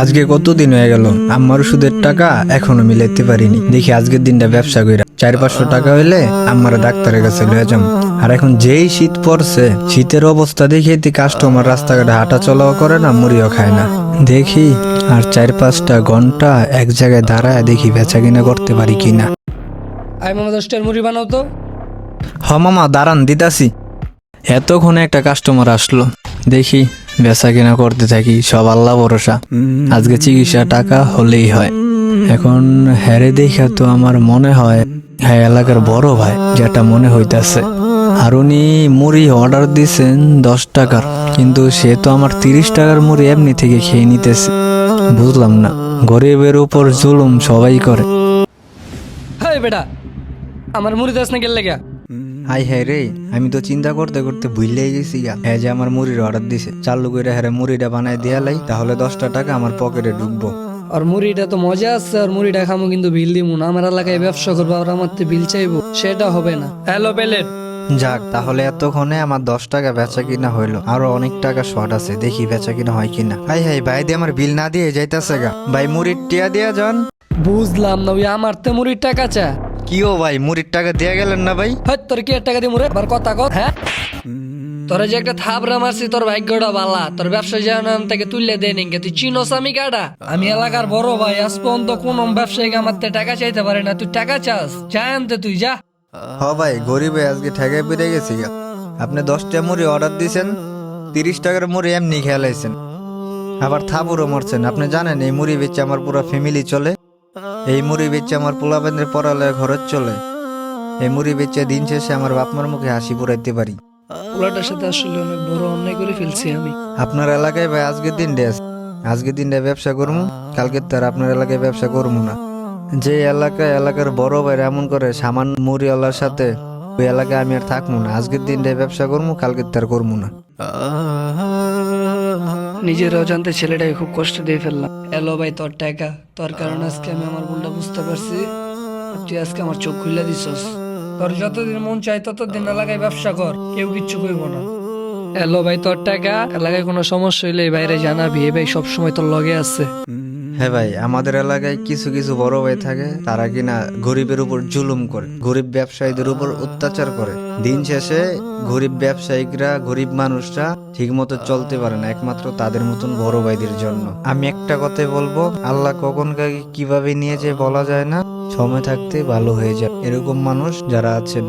আজকে কতদিন হয়ে গেল? আমার ওষুধের টাকা এখনও মিলাইতে পারিনি। দেখি আজকের দিনটা ব্যবসা কইরা। চার পাঁচশো টাকা হইলে আমার ডাক্তারের কাছে লয়ে যাম। আর এখন যেই শীত পড়ছে শীতের অবস্থা দেখে কাস্টমার রাস্তাঘাটে হাঁটা চলাও করে না মুড়িও খায় না। দেখি আর চার পাঁচটা ঘণ্টা এক জায়গায় দাঁড়ায় দেখি বেচা কিনা করতে পারি কিনা। মামা দশটার মুড়ি বানাও তো। হ মামা দাঁড়ান দিতাছি। এতক্ষণে একটা কাস্টমার আসলো। দেখি বেচা কিনা করতে থাকি সব আল্লাহ ভরসা। আজকে চিকিৎসা টাকা হলেই হয়। এখন হ্যারে দেখা তো আমার মনে হয় হ্যাঁ এলাকার বড় ভাই যেটা মনে হইতাছে। আর উনি মুড়ি অর্ডার দিছেন দশ টাকার কিন্তু সে তো আমার তিরিশ টাকার মুড়ি এমনি থেকে খেয়ে নিতেছে। বুঝলাম না গরিবের উপর জুলুম সবাই করে। বেটা আমার মুড়ি দাস না গেলে গা হাই হাই রে আমি তো চিন্তা করতে করতে ভুললেই গেছি গা। হ্যাঁ যে আমার মুড়ির অর্ডার দিছে চালু করে হ্যাঁ মুড়িটা বানাই দিয়ালাই তাহলে দশটা টাকা আমার পকেটে ঢুকবো। আর মুড়িটা তো মজা আছে আর মুড়িটা খামো কিন্তু বিল দিমু না। আমার এলাকায় ব্যবসা করব আর আমার তো বিল চাইব সেটা হবে না। Hello palette. যাক তাহলে এতক্ষণে আমার দশ টাকা বেচা কিনা হইল। আরও অনেক টাকা শর্ট আছে দেখি বেচা কিনা হয় কিনা। হাই হাই ভাই দিয়ে আমার বিল না দিয়ে যাইতাছে গা। ভাই মুড়ির টিয়া দিয়া যান। বুঝলাম না ওই আমার তো মুড়ির টাকা চা কি ও ভাই মুড়ির টাকা দিয়া গেলেন না ভাই? হয় তোর কি টাকা দিয়ে মুড়ে? আবার কথা কত হ্যাঁ? তোরা যে একটা থাবরা মারছি তোর ভাগ্যটা বালা। তোর ব্যবসা জানান থেকে তুললে দেয় নিকে তুই চিনোস আমি কাটা আমি এলাকার বড় ভাই আজ পর্যন্ত কোন ব্যবসায়িক আমার তে টাকা চাইতে পারে না। তুই টাকা চাস যা আনতে তুই যা। হ ভাই গরিবে আজকে ঠেকায় পেরে গেছি গা। আপনি দশটা মুড়ি অর্ডার দিছেন তিরিশ টাকার মুড়ি এমনি খেয়ালাইছেন আবার থাপুরও মরছেন। আপনি জানেন এই মুড়ি বেচে আমার পুরো ফ্যামিলি চলে। এই মুড়ি বেচে আমার পোলাবেন্দ্রের পড়ালে খরচ চলে। এই মুড়ি বেচে দিন শেষে আমার বাপমার মুখে হাসি পুরাইতে পারি। পোলাটার সাথে আসলে অনেক বড় অন্যায় করে ফেলছি আমি। আপনার এলাকায় ভাই আজকের দিন ডেস আজকের দিনটা ব্যবসা করব কালকে তার আপনার এলাকায় ব্যবসা করব না। যে এলাকায় এলাকার বড় ভাই এমন করে সামান্য মুড়িওয়ালার সাথে ওই এলাকায় আমি আর থাকব না। আজকের দিনটায় ব্যবসা করব কালকে তার করব না। নিজের অজান্তে ছেলেটাকে খুব কষ্ট দিয়ে ফেললাম। এলো ভাই তোর টাকা। তোর কারণ আজকে আমি আমার বোনটা বুঝতে পারছি। তুই আজকে আমার চোখ খুলে দিছস। তোর যতদিন মন চাই ততদিন এলাকায় ব্যবসা কর। কেউ কিচ্ছু কইব না। এলো ভাই তোর টাকা। এলাকায় কোনো সমস্যা হইলে বাইরে জানাবি। এ ভাই সবসময় তোর লগে আছে। হ্যাঁ ভাই, আমাদের এলাকায় কিছু কিছু বড় ভাই থাকে, তারা কিনা গরিবের উপর জুলুম করে, গরিব ব্যবসায়ীদের উপর অত্যাচার করে। দিন শেষে গরিব ব্যবসায়িকরা, গরিব মানুষরা ঠিক মতো চলতে পারে না, একমাত্র তাদের মতন বড় ভাইদের জন্য। আমি একটা কথাই বলব, আল্লাহ কখন কীভাবে নিয়ে যে বলা যায় না, সময় থাকতে ভালো হয়ে যায়। এরকম মানুষ যারা আছেন